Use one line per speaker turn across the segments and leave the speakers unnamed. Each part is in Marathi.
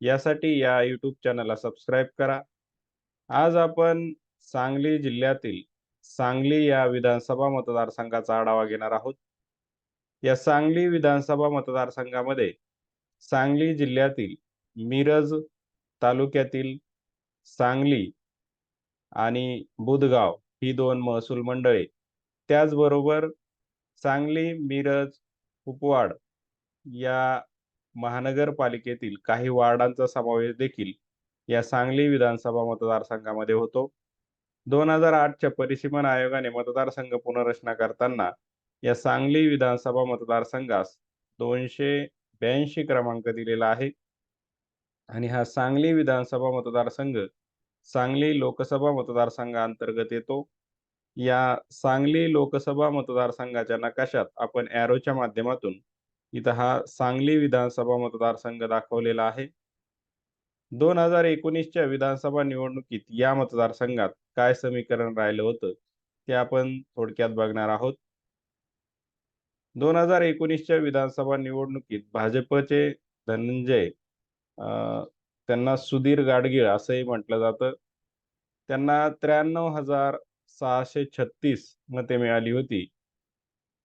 यासाठी या यूट्यूब चॅनलला सबस्क्राईब करा. आज आपण सांगली जिल्ह्यातील सांगली या विधानसभा मतदारसंघाचा आढावा घेणार आहोत. या सांगली विधानसभा मतदारसंघामध्ये सांगली जिल्ह्यातील मिरज तालुक्यातील सांगली आणि बुधगाव ही दोन महसूल मंडळे, त्याचबरोबर सांगली, मिरज, कुपवाड या महानगरपालिकेतील काही वार्डांचा समावेश देखील या सांगली विधानसभा मतदारसंघामध्ये होतो. 2008च्या परिसीमन आयोगाने मतदारसंघ पुनर्रचना करताना या सांगली विधानसभा मतदारसंघास 282 क्रमांक दिलेला आहे. आणि हा सांगली विधानसभा मतदारसंघ सांगली लोकसभा मतदारसंघाअंतर्गत येतो. या सांगली लोकसभा मतदारसंघाच्या नकाशात आपण ॲरोच्या माध्यमातून इथं हा सांगली विधानसभा मतदारसंघ दाखवलेला आहे. 2019च्या विधानसभा निवडणुकीत या मतदारसंघात काय समीकरण राहिलं होतं, ते आपण थोडक्यात बघणार आहोत. 2019च्या विधानसभा निवडणुकीत भाजपचे धनंजय त्यांना सुधीर गाडगीळ असंही म्हटलं जातं. त्यांना 93,636 मते मिळाली होती.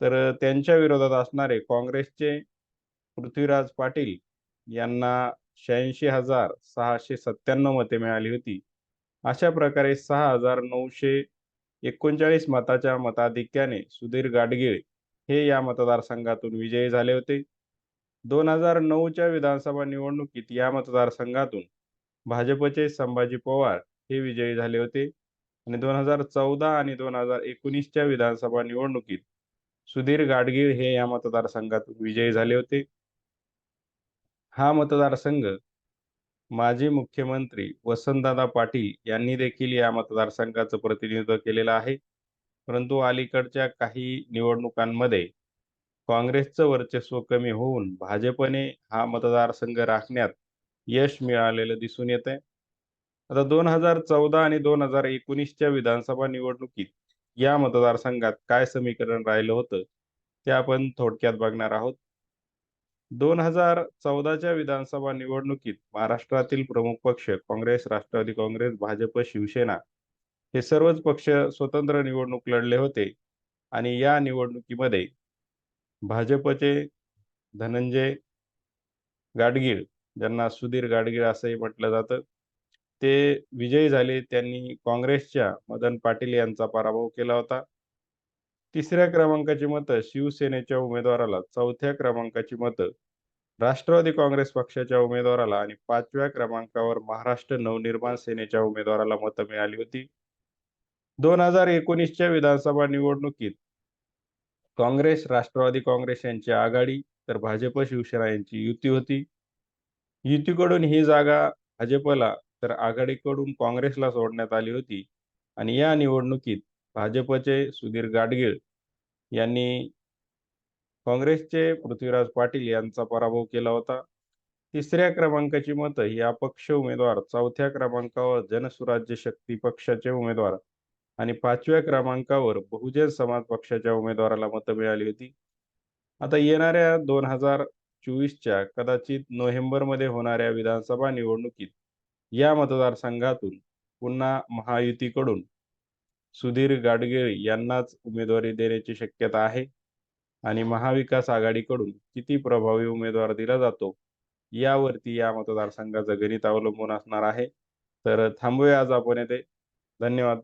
तर त्यांच्या विरोधात असणारे काँग्रेसचे पृथ्वीराज पाटील यांना 86,697 मते मिळाली होती. अशा प्रकारे 6,939 मताच्या मताधिक्याने सुधीर गाडगीळ हे या मतदारसंघातून विजयी झाले होते. 2009च्या विधानसभा निवडणुकीत या मतदारसंघातून भाजपचे संभाजी पवार हे विजयी झाले होते आणि 2014 आणि 2019च्या विधानसभा निवडणुकीत सुधीर गाडगीळ हे या मतदारसंघातून विजयी झाले होते. हा मतदारसंघ माजी मुख्यमंत्री वसंतदादा पाटील यांनी देखील या मतदारसंघाचं प्रतिनिधित्व केलेलं आहे. परंतु अलीकडच्या काही निवडणुकांमध्ये काँग्रेसचं वर्चस्व कमी होऊन भाजपने हा मतदारसंघ राखण्यात यश मिळालेलं दिसून येतंय. आता 2014 आणि 2019च्या विधानसभा निवडणुकीत या मतदारसंघात काय समीकरण राहिलं होतं, ते आपण थोडक्यात बघणार आहोत. 2014च्या विधानसभा निवडणुकीत महाराष्ट्रातील प्रमुख पक्ष काँग्रेस, राष्ट्रवादी काँग्रेस, भाजप, शिवसेना हे सर्वच पक्ष स्वतंत्र निवडणूक लढले होते आणि या निवडणुकीमध्ये भाजपचे धनंजय गाडगीळ, ज्यांना सुधीर गाडगीळ असंही म्हटलं जातं, ते विजयी झाले. त्यांनी काँग्रेसच्या मदन पाटील यांचा पराभव केला होता. तिसऱ्या क्रमांकाची मतं शिवसेनेच्या उमेदवाराला, चौथ्या क्रमांकाची मतं राष्ट्रवादी काँग्रेस पक्षाच्या उमेदवाराला आणि पाचव्या क्रमांकावर महाराष्ट्र नवनिर्माण सेनेच्या उमेदवाराला मतं मिळाली होती. 2019च्या विधानसभा निवडणुकीत काँग्रेस, राष्ट्रवादी काँग्रेस यांची आघाडी तर भाजप, शिवसेना यांची युती होती. युतीकडून ही जागा भाजपला तर आघाडीकडून काँग्रेसला सोडण्यात आली होती आणि या निवडणुकीत भाजपचे सुधीर गाडगीळ यांनी काँग्रेसचे पृथ्वीराज पाटील यांचा पराभव केला होता. तिसऱ्या क्रमांकाची मतं ही अपक्ष उमेदवार, चौथ्या क्रमांकावर जनसुराज्य शक्ती पक्षाचे उमेदवार आणि पाचव्या क्रमांकावर बहुजन समाज पक्षाच्या उमेदवाराला मतं मिळाली होती. आता येणाऱ्या 2024च्या कदाचित नोव्हेंबरमध्ये होणाऱ्या विधानसभा निवडणुकीत या मतदारसंघातून पुन्हा महायुतीकडून सुधीर गाडगीळ यांनाच उमेदवारी देण्याची शक्यता आहे आणि महाविकास आघाडीकडून किती प्रभावी उमेदवार दिला जातो, यावरती या मतदारसंघाचं गणित अवलंबून असणार आहे. तर थांबूया आज आपण येथे. धन्यवाद.